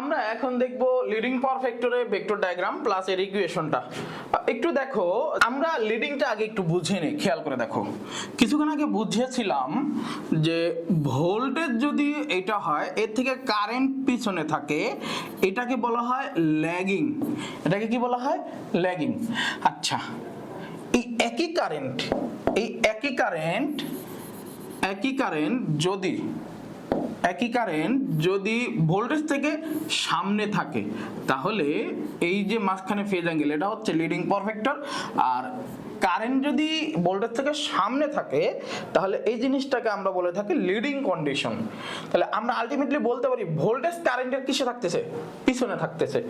আমরা এখন দেখব লিডিং পারফেক্টরে ভেক্টর ডায়াগ্রাম প্লাস এর ইকুয়েশনটা একটু দেখো, আমরা লিডিংটা আগে একটু বুঝে নিই, খেয়াল করে দেখো। কিছুক্ষণ আগে বুঝিয়েছিলাম যে ভোল্টেজ যদি এটা হয়, এর থেকে কারেন্ট পিছনে থাকে, এটাকে বলা হয় ল্যাগিং এটাকে কি বলা হয়? ল্যাগিং আচ্ছা এই একই কারেন্ট এই একই কারেন্ট একই কারেন্ট যদি একই কারেন্ট যদি ভোল্টেজ থেকে সামনে থাকে, তাহলে এই যে মাঝখানে ফেজ অ্যাঙ্গেল এটা হচ্ছে লিডিং পারফেক্টর আর কারেন্ট যদি ভোল্টেজ থেকে সামনে থাকে, তাহলে এই জিনিসটাকে আমরা বলে থাকি লিডিং কন্ডিশন তাহলে আমরা আলটিমেটলি বলতে পারি ভোল্টেজ কারেন্টের কিসে থাকতেছে? পিছনে থাকতেছে।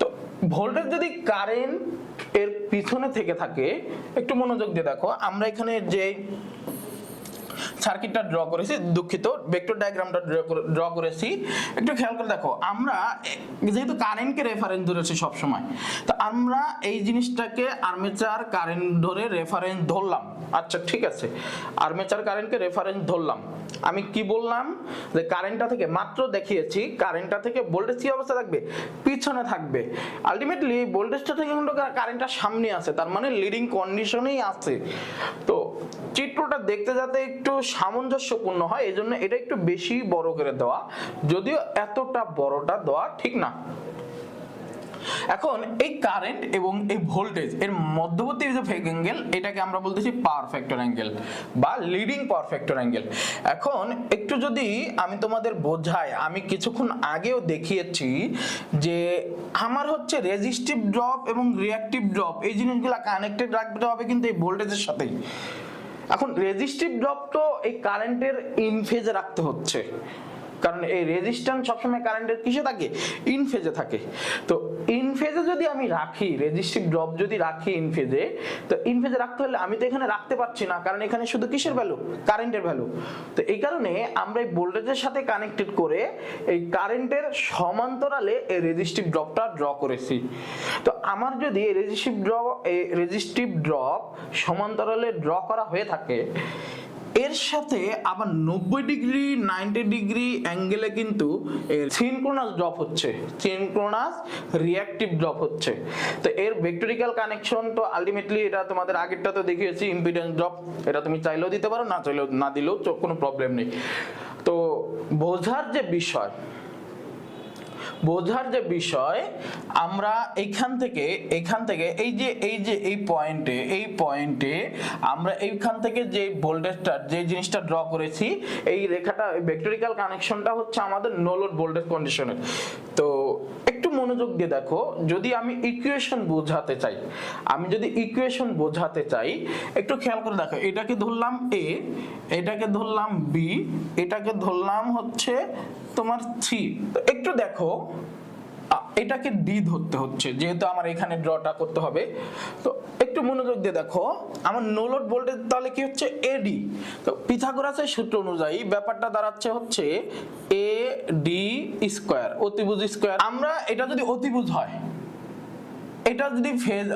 তো ভোল্টেজ যদি কারেন্ট এর পিছনে থেকে থাকে, একটু মনোযোগ দিয়ে দেখো, আমরা এখানে যে সার্কিটটা ড্র করেছি, দুঃখিত। ভেক্টর ডায়াগ্রামটা ড্র করেছি। একটু খেয়াল করে দেখো, আমরা যেহেতু কারেন্টকে রেফারেন্স ধরেছি সব সময় তো আমরা এই জিনিসটাকে আর্মেচার কারেন্ট ধরে রেফারেন্স ধরলাম। আচ্ছা ঠিক আছে। আর্মেচার কারেন্টকে রেফারেন্স ধরলাম। আমি কি বললাম? যে কারেন্টটা থেকে মাত্র দেখিয়েছি কারেন্টটা থেকে ভোল্টেজ কি অবস্থা থাকবে? পিছনে থাকবে। আলটিমেটলি ভোল্টেজটা থেকে কিন্তু কারেন্টটা সামনে আছে তার মানে লিডিং কন্ডিশনেই আছে। তো চিত্রটা দেখতে যাতে একটু সামঞ্জস্যপূর্ণ হয় এই জন্য এটা একটু বেশি বড় করে দেওয়া। যদিও এতটা বড়টা দেওয়া ঠিক না। এখন এই কারেন্ট এবং এই ভোল্টেজ এর মধ্যবর্তী যে অ্যাঙ্গেল এটাকে আমরা বলতেছি পাওয়ার ফ্যাক্টর অ্যাঙ্গেল বা লিডিং পাওয়ার ফ্যাক্টর অ্যাঙ্গেল এখন একটু যদি আমি তোমাদের বোঝাই, আমি কিছুক্ষণ আগেও দেখিয়েছি যে আমার হচ্ছে রেজিস্টিভ ড্রপ এবং রিয়াক্টিভ ড্রপ এই জিনিসগুলো কানেক্টেড রাখতে হবে কিন্তু এই ভোল্টেজের সাথেই। এখন রেজিস্টিভ ড্রপ তো এই কারেন্টের ইন ফেজে রাখতে হচ্ছে। কারণ এই রেজিস্ট্যান্স সবসময় কারেন্টের কিসে থাকে? ইন ফেজে থাকে। তো যদি আমি রাখি রেজিস্টিভ ড্রপ যদি রাখি ইন ফেজে তো ইন ফেজে রাখতে হলে আমি তো এখানে রাখতে পারছি না, কারণ এখানে শুধু কিসের ভ্যালু কারেন্টের ভ্যালু তো এই কারণে আমরা এই ভোল্টেজের সাথে কানেক্টেড করে এই কারেন্টের সমান্তরালে এই রেজিস্টিভ ড্রপটা ড্র করেছি। তো আমার যদি এই রেজিস্টিভ ড্রপ এই রেজিস্টিভ ড্রপ সমান্তরালে ড্র করা হয়ে থাকে এর সাথে আবার নব্বই ডিগ্রি, নাইনটি ডিগ্রি অ্যাঙ্গেলে কিন্তু সিনক্রোনাস ড্রপ হচ্ছে। সিনক্রোনাস রিয়াক্টিভ ড্রপ হচ্ছে। তো এর ভেক্টরিক্যাল কানেকশন তো আলটিমেটলি এটা তোমাদের আগেরটা তো দেখিয়েছি ইম্পিডেন্স ড্রপ এটা তুমি চাইলেও দিতে পারো, না চাইলেও, না দিলেও কোনো প্রবলেম নেই। তো বোঝার যে বিষয় বোঝার যে বিষয়, আমরা এইখান থেকে এইখান থেকে, এই যে এই যে, এই পয়েন্টে এই পয়েন্টে আমরা এইখান থেকে যে ভোল্টেজটা যে জিনিসটা ড্র করেছি, এই রেখাটা ভেক্টরিক্যাল কানেকশনটা হচ্ছে আমাদের নো লোড ভোল্টেজ কন্ডিশনের তো মনোযোগ দিয়ে দেখো, যদি আমি ইকুয়েশন বোঝাতে চাই, আমি যদি ইকুয়েশন বোঝাতে চাই, একটু খেয়াল করে দেখো, এটাকে ধরলাম এ এটাকে ধরলাম বি এটাকে ধরলাম হচ্ছে তোমার থ্রি তো একটু দেখো এটাকে ডি ধরতে হচ্ছে, যেহেতু আমার এখানে ড্রটা করতে হবে। তো একটু মনোযোগ দিয়ে দেখো, আমার নোলোড ভোল্টেজ তাহলে কি হচ্ছে? এডি তো পিথাগোরাসের সূত্র অনুযায়ী ব্যাপারটা দাঁড়াচ্ছে হচ্ছে এ ডি স্কোয়ার অতিভুজ স্কোয়ার আমরা এটা যদি অতিভুজ হয়, এটা যদি ফেজ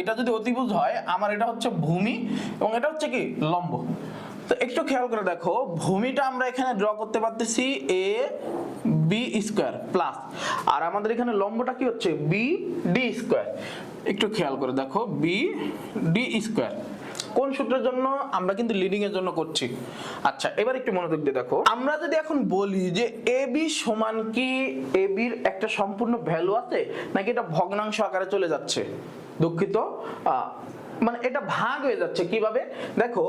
এটা যদি অতিভুজ হয়, আমার এটা হচ্ছে ভূমি এবং এটা হচ্ছে কি? লম্ব। তো একটু খেয়াল করে দেখো, ভূমিটা আমরা এখানে ড্র করতে পারতেছি এ বি স্কোয়ার প্লাস আর আমাদের এখানে লম্বটা কি হচ্ছে? বি ডি স্কোয়ার একটু খেয়াল করে দেখো বি ডি স্কোয়ার কোন সূত্রের জন্য? আমরা কিন্তু লিডিং এর জন্য করছি। আচ্ছা এবার একটু মনোযোগ দিয়ে দেখো। আমরা যদি এখন বলি যে এ বি সমান কি? এ বির একটা সম্পূর্ণ ভ্যালু আছে? নাকি এটা ভগ্নাংশ আকারে চলে যাচ্ছে? দুঃখিত। মানে এটা ভাগ হয়ে যাচ্ছে কীভাবে? দেখো,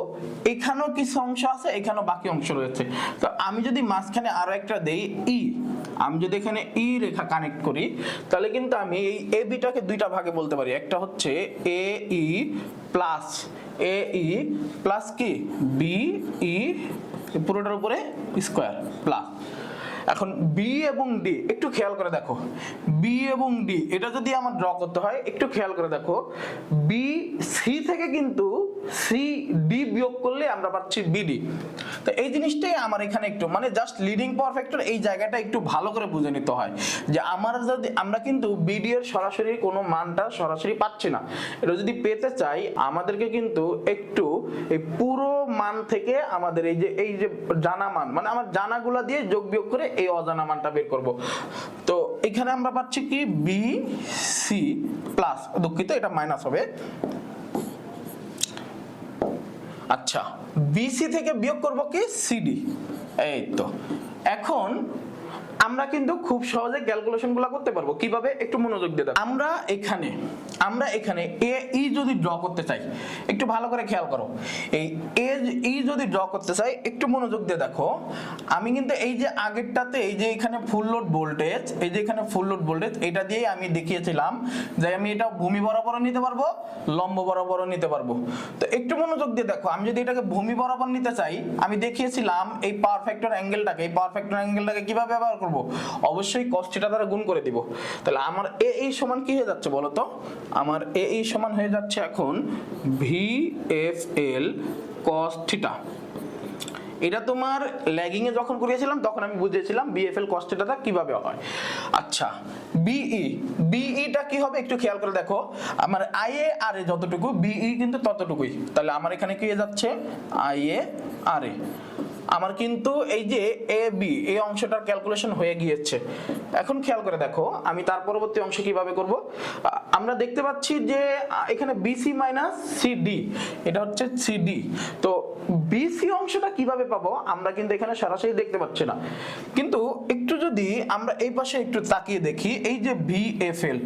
এখানেও কিছু অংশ আছে, এখানেও বাকি অংশ রয়েছে। তো আমি যদি মাঝখানে আরও একটা দেই, ই, আমি যদি এখানে ই রেখা কানেক্ট করি, তাহলে কিন্তু আমি এই এ বিটাকে দুইটা ভাগে বলতে পারি। একটা হচ্ছে A, E plus A, E plus কি? বি, ই, পুরোটার উপরে স্কোয়ার প্লাস এখন বি এবং ডি একটু খেয়াল করে দেখো। বি এবং ডি এটা যদি আমার ড্র করতে হয়, একটু খেয়াল করে দেখো। বি সি থেকে কিন্তু সি ডি বিয়োগ করলে আমরা পাচ্ছি বিডি তো এই জিনিসটাই আমার এখানে একটু মানে জাস্ট লিডিং পারফেক্টর এই জায়গাটা একটু ভালো করে বুঝে নিতে হয়। যে আমার যদি, আমরা কিন্তু বিডি এর সরাসরি কোনো মানটা সরাসরি পাচ্ছি না। এটা যদি পেতে চাই, আমাদেরকে কিন্তু একটু এই পুরো মান থেকে আমাদের এই যে এই যে জানা মান মানে আমার জানাগুলা দিয়ে যোগ বিয়োগ করে এই অজানা মানটা বের করব। তো এখানে আমরা পাচ্ছি কি? বি সি প্লাস দুঃখিত, এটা মাইনাস হবে। আচ্ছা বিসি থেকে বিয়োগ করব কি? সিডি এই তো। এখন আমরা কিন্তু খুব সহজে ক্যালকুলেশনগুলো করতে পারব। কীভাবে? একটু মনোযোগ দিয়ে আমরা এখানে আমরা এখানে এ ই যদি ড্র করতে চাই, একটু ভালো করে খেয়াল করো। এই এ ই যদি ড্র করতে চাই, একটু মনোযোগ দিয়ে দেখো। আমি কিন্তু এই যে আগেরটাতে, এই যে এখানে ফুল লোড ভোল্টেজ এই যে এখানে ফুল লোড ভোল্টেজ এটা দিয়েই আমি দেখিয়েছিলাম যে আমি এটা ভূমি বরাবর নিতে পারব, লম্ব বরাবর নিতে পারব। তো একটু মনোযোগ দিয়ে দেখো, আমি যদি এটাকে ভূমি বরাবর নিতে চাই, আমি দেখিয়েছিলাম এই পারফেক্টর অ্যাঙ্গেলটাকে এই পারফেক্টর অ্যাঙ্গেলটাকে কীভাবে ব্যবহার করব? অবশ্যই কস্টিটা দ্বারা গুণ করে দিব। তাহলে আমার এ এই সমান কি হয়ে যাচ্ছে বলো তো? আমার এ এই সমান হয়ে যাচ্ছে এখন V F L cos theta এটা তোমার ল্যাগিং এ যখন করিয়েছিলাম তখন আমি বুঝিয়েছিলাম বিএফএল কস্টেটা কীভাবে হয়। আচ্ছা বিই বিইটা কি হবে একটু খেয়াল করে দেখো। আমার আইএ আর এ যতটুকু বিই কিন্তু ততটুকুই। তাহলে আমার এখানে কি হয়ে যাচ্ছে? IA R A. আমার কিন্তু এই যে এ বি এই অংশটার ক্যালকুলেশন হয়ে গিয়েছে। এখন খেয়াল করে দেখো, আমি তার পরবর্তী অংশ কীভাবে করব? আমরা দেখতে পাচ্ছি যে এখানে বিসি মাইনাস সিডি এটা হচ্ছে সিডি তো বিসি অংশটা কীভাবে পাবো, আমরা কিন্তু এখানে সরাসরি দেখতে পাচ্ছি না। কিন্তু একটু যদি আমরা এই পাশে একটু তাকিয়ে দেখি, এই যে ভিএফএল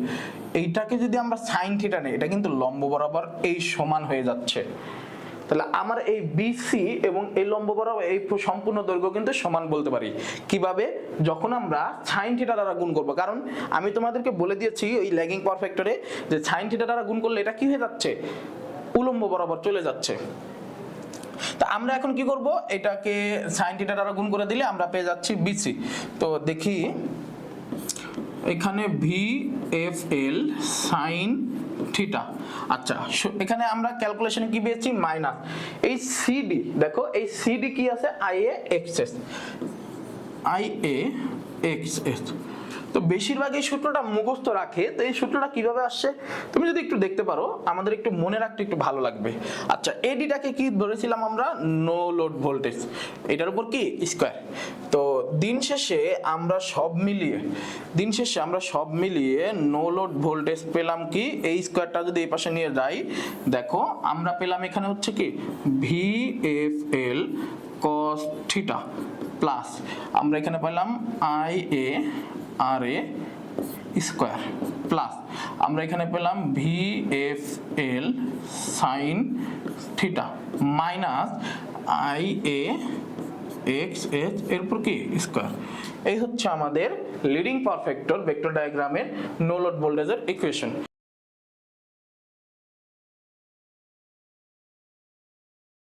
এইটাকে যদি আমরা সাইন থিটা নেই, এটা কিন্তু লম্ব বরাবর এই সমান হয়ে যাচ্ছে। তাহলে আমার এই বিসি এবং এই লম্ব বরাবর এই সম্পূর্ণ দৈর্ঘ্য কিন্তু সমান বলতে পারি। কীভাবে? যখন আমরা সাইন থিটা দ্বারা গুণ করব। কারণ আমি তোমাদেরকে বলে দিয়েছি ওই ল্যাগিং পারফেক্টরে যে সাইন থিটা দ্বারা গুণ করলে এটা কি হয়ে যাচ্ছে? উলম্ব বরাবর চলে যাচ্ছে। তা আমরা এখন কি করব? এটাকে সাইন থিটা দ্বারা গুণ করে দিলে আমরা পেয়ে যাচ্ছি বিসি তো দেখি, এখানে V F L sine theta আচ্ছা এখানে আমরা ক্যালকুলেশনে কি পেয়েছি? মাইনাস এই সিডি দেখো, এই সিডি কি আছে? I A XS I A X S তো বেশিরভাগ এই সূত্রটা মুখস্থ রাখে, তো এই সূত্রটা কীভাবে আসছে? তুমি যদি একটু দেখতে পারো, আমাদের একটু মনে রাখতে একটু ভালো লাগবে। আচ্ছা এডিটাকে কি ধরেছিলাম আমরা? নো লোড ভোল্টেজ এটার উপর কি? স্কোয়ার তো দিন শেষে আমরা সব মিলিয়ে, দিন শেষে আমরা সব মিলিয়ে নো লোড ভোল্টেজ পেলাম কি? এই স্কোয়ারটা যদি এই পাশে নিয়ে যাই, দেখো আমরা পেলাম এখানে হচ্ছে কি? V F L cos theta plus আমরা এখানে পেলাম I A R A square plus আমরা এখানে পেলাম V F L sine theta minus I A X H এরপর কি? স্কোয়ার এই হচ্ছে আমাদের লিডিং পারফেক্টর ভেক্টর ডায়াগ্রামের নো লোড ভোল্টেজের ইকুয়েশন